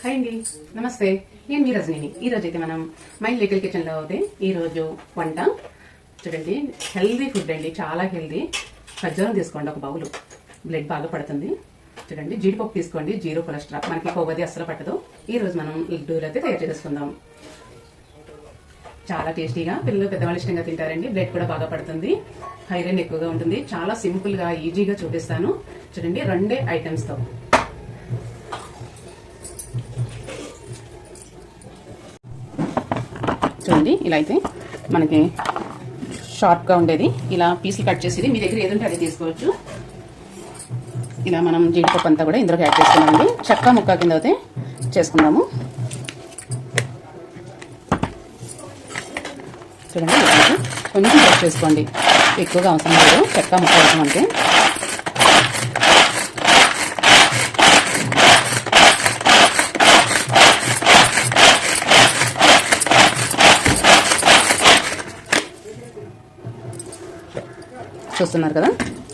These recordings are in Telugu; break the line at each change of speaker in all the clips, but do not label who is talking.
హాయ్ అండి. నమస్తే. నేను మీ రజనీని. ఈ రోజు అయితే మనం మై లిటిల్ కిచెన్లో అయితే ఈ రోజు వంట. చూడండి హెల్దీ ఫుడ్ అండి. చాలా హెల్దీ ఖర్జూరం తీసుకోండి ఒక బౌలు. బ్లడ్ బాగా పడుతుంది. చూడండి జీడిపప్పు తీసుకోండి. Zero cholesterol. మనకి కొవ్వది అస్సలు పట్టదు. ఈరోజు మనం లడ్డూలు అయితే తయారు చేసుకుందాం చాలా టేస్టీగా పిల్లలు పెద్దవాళ్ళు ఇష్టంగా తింటారండి. బ్లడ్ కూడా బాగా పడుతుంది. ఐరన్ ఎక్కువగా ఉంటుంది. చాలా సింపుల్గా ఈజీగా చూపిస్తాను. చూడండి రెండే ఐటమ్స్తో చూడండి ఇలా అయితే మనకి షార్ప్గా ఉండేది. ఇలా పీసులు కట్ చేసేది. మీ దగ్గర ఏదంటే అది తీసుకోవచ్చు. ఇలా మనం జీడిపప్పు అంతా కూడా ఇందులోకి యాడ్ చేసుకున్నామండి చెక్క ముక్క కింద అయితే చేసుకుందాము. చూడండి కొంచెం కట్ చేసుకోండి. ఎక్కువగా అవసరం లేదు. చెక్క ముక్క అవసరం అంటే చూస్తున్నారు కదా?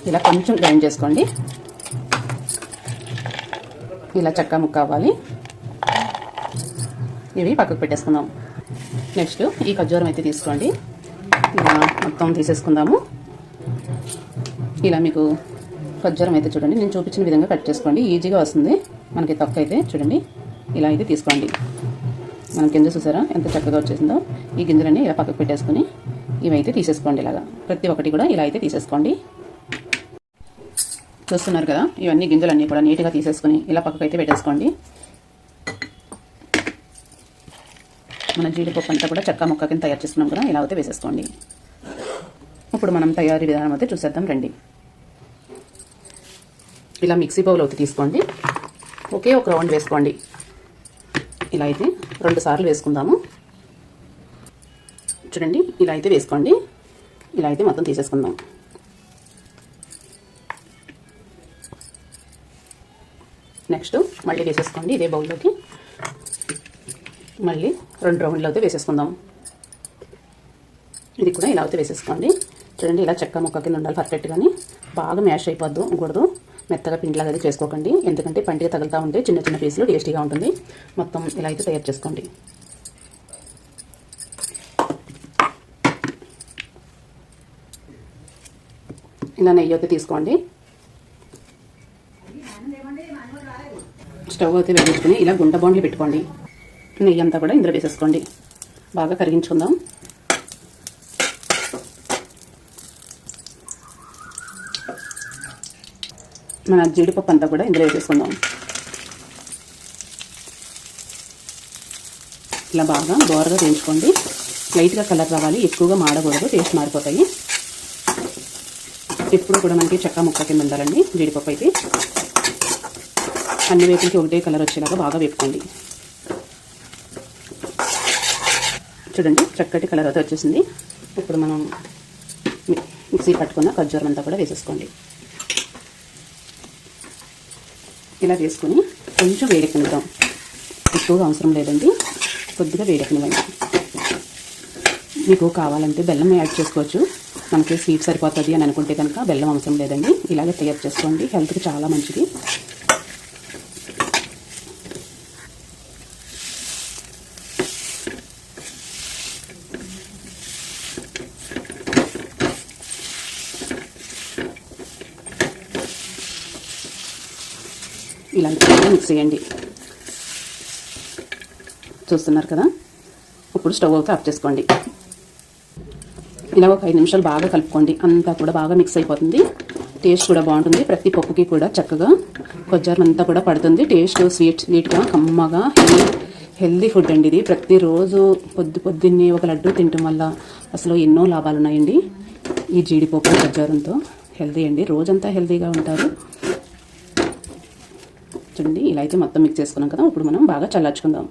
ఇలా కొంచెం గ్రైండ్ చేసుకోండి. ఇలా చక్కా ముక్క అవ్వాలి. ఇవి పక్కకు పెట్టేసుకుందాం. నెక్స్ట్ ఈ ఖర్జూరం అయితే తీసుకోండి. ఇలా మొత్తం తీసేసుకుందాము. ఇలా మీకు ఖర్జూరం అయితే చూడండి. నేను చూపించిన విధంగా కట్ చేసుకోండి. ఈజీగా వస్తుంది. మనకి తొక్క అయితే చూడండి. ఇలా అయితే తీసుకోండి. మనం గింజ చూసారా? ఎంత చక్కగా వచ్చేసిందో. ఈ గింజలన్నీ ఇలా పక్కకు పెట్టేసుకుని ఇవైతే తీసేసుకోండి ఇలాగా. ప్రతి ఒక్కటి కూడా ఇలా అయితే తీసేసుకోండి. చూస్తున్నారు కదా ఇవన్నీ గింజలన్నీ కూడా నీట్గా తీసేసుకుని ఇలా పక్కకు అయితే పెట్టేసుకోండి. మన జీడిపప్పు అంతా కూడా చెక్క ముక్క కింద తయారు చేసుకున్నాం కదా ఇలా అయితే వేసేసుకోండి. ఇప్పుడు మనం తయారీ విధానం అయితే చూసేద్దాం రండి. ఇలా మిక్సీ బౌల్ అయితే తీసుకోండి. ఒకే ఒక రౌండ్ వేసుకోండి. ఇలా అయితే రెండు సార్లు వేసుకుందాము. చూడండి ఇలా అయితే వేసుకోండి. ఇలా అయితే మొత్తం తీసేసుకుందాం. నెక్స్ట్ మళ్ళీ వేసేసుకోండి ఇదే బౌల్లోకి. మళ్ళీ రెండు రౌండ్లు అయితే వేసేసుకుందాం. ఇది కూడా ఇలా అయితే వేసేసుకోండి. చూడండి ఇలా చెక్క ముక్క కింద ఉండాలి పర్ఫెక్ట్గాని. బాగా మ్యాష్ అయిపోద్దు కూడదు మెత్తగా పిండిలాగా అయితే చేసుకోకండి. ఎందుకంటే పంటిగా తగులుతూ ఉంటే చిన్న చిన్న పీసులు టేస్టీగా ఉంటుంది. మొత్తం ఇలా అయితే తయారు చేసుకోండి. ఇలా నెయ్యి అయితే తీసుకోండి. స్టవ్ అయితే వేయించుకుని ఇలా గుంట బాండ్లు పెట్టుకోండి. నెయ్యి అంతా కూడా ఇందులో వేసేసుకోండి. బాగా కరిగించుకుందాం. మన జీడిపప్పు అంతా కూడా ఇందులో వేసేసుకుందాం. ఇలా బాగా దోరగా వేయించుకోండి. లైట్గా కలర్ రావాలి. ఎక్కువగా మాడకూడదు. టేస్ట్ మారిపోతాయి. ఎప్పుడు కూడా మనకి చెక్క ముక్క కింద ఉండాలండి. జీడిపప్పు అయితే. అన్ని వేపులకి ఒకటే కలర్ వచ్చేలాగా బాగా వేపుకోండి. చూడండి చక్కటి కలర్ అయితే వచ్చేసింది. ఇప్పుడు మనం మిక్సీ పట్టుకున్న ఖర్జూరం అంతా కూడా వేసేసుకోండి. ఇలా వేసుకొని కొంచెం వేడెక్కనిద్దాం. ఎక్కువగా అవసరం లేదండి. కొద్దిగా వేడెక్కనివ్వండి. మీకు కావాలంటే బెల్లం యాడ్ చేసుకోవచ్చు. మనకి స్వీట్ సరిపోతుంది అని అనుకుంటే కనుక బెల్లం అవసరం లేదండి. ఇలాగే తయారు చేసుకోండి. హెల్త్కి చాలా మంచిది. ఇలా మిక్స్ చేయండి. చూస్తున్నారు కదా? ఇప్పుడు స్టవ్ అయితే ఆఫ్ చేసుకోండి. ఇలా ఒక ఐదు నిమిషాలు బాగా కలుపుకోండి. అంతా కూడా బాగా మిక్స్ అయిపోతుంది. టేస్ట్ కూడా బాగుంటుంది. ప్రతి పప్పుకి కూడా చక్కగా కొజ్జారం అంతా కూడా పడుతుంది. టేస్ట్ స్వీట్ స్వీట్గా కమ్మగా హెల్దీ హెల్దీ ఫుడ్ అండి ఇది. ప్రతిరోజు పొద్దు పొద్దున్నే ఒక లడ్డు తినటం వల్ల అసలు ఎన్నో లాభాలు ఉన్నాయండి. ఈ జీడిపప్పు కొజ్జారంతో హెల్దీ అండి. రోజంతా హెల్దీగా ఉంటారు. చూడండి ఇలా అయితే మొత్తం మిక్స్ చేసుకున్నాం కదా. ఇప్పుడు మనం బాగా చల్లార్చుకుందాం.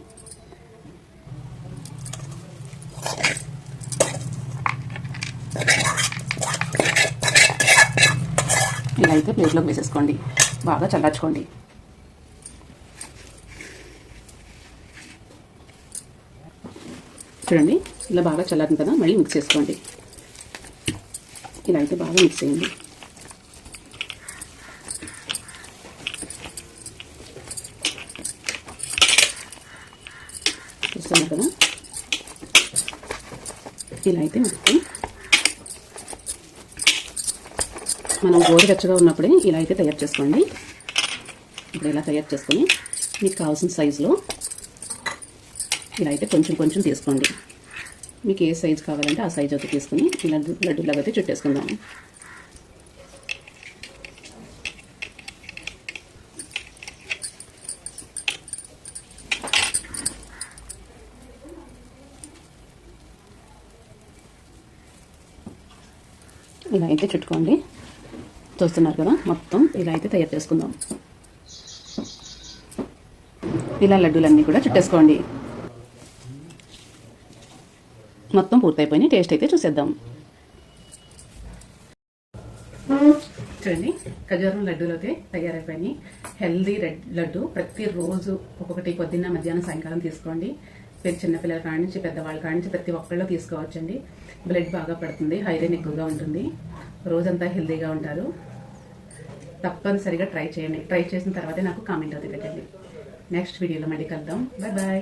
ఇలా అయితే ప్లేట్లోకి వేసేసుకోండి. బాగా చల్లార్చుకోండి. చూడండి ఇలా బాగా చల్లారిన కదా మళ్ళీ మిక్స్ చేసుకోండి. ఇలా అయితే బాగా మిక్స్ చేయండి. చూస్తున్నారు కదా? ఇలా అయితే మొత్తం మనం గోరువెచ్చగా ఉన్నప్పుడే ఇలా అయితే తయారు చేసుకోండి. ఇప్పుడు ఇలా తయారు చేసుకొని మీకు కావాల్సిన సైజులో ఇలా అయితే కొంచెం కొంచెం తీసుకోండి. మీకు ఏ సైజు కావాలంటే ఆ సైజు అయితే తీసుకుని ఇలా లడ్డూలాగా అయితే చుట్టేసుకుందాము ఇలా అయితే చుట్టుకోండి. చూస్తున్నారు కదా మొత్తం ఇలా అయితే తయారు చేసుకుందాం. ఇలా లడ్డూలన్నీ కూడా చుట్టేసుకోండి. మొత్తం పూర్తయిపోయి టేస్ట్ అయితే చూసేద్దాం. చూడండి ఖజూరం లడ్డూలు అయితే తయారైపోయినాయి. హెల్దీ రెడ్ లడ్డు ప్రతిరోజు ఒక్కొక్కటి పొద్దున్న మధ్యాహ్నం సాయంకాలం తీసుకోండి. మీరు చిన్నపిల్లల కాడి నుంచి పెద్దవాళ్ళ కాడి నుంచి ప్రతి ఒక్కళ్ళు తీసుకోవచ్చండి. బ్లడ్ బాగా పడుతుంది హైరన్ ఎక్కువగా ఉంటుంది. రోజంతా హెల్దీగా ఉంటారు. తప్పనిసరిగా ట్రై చేయండి. ట్రై చేసిన తర్వాతే నాకు కామెంట్ అది పెట్టండి. నెక్స్ట్ వీడియోలో మళ్ళీ కలుద్దాం. Bye bye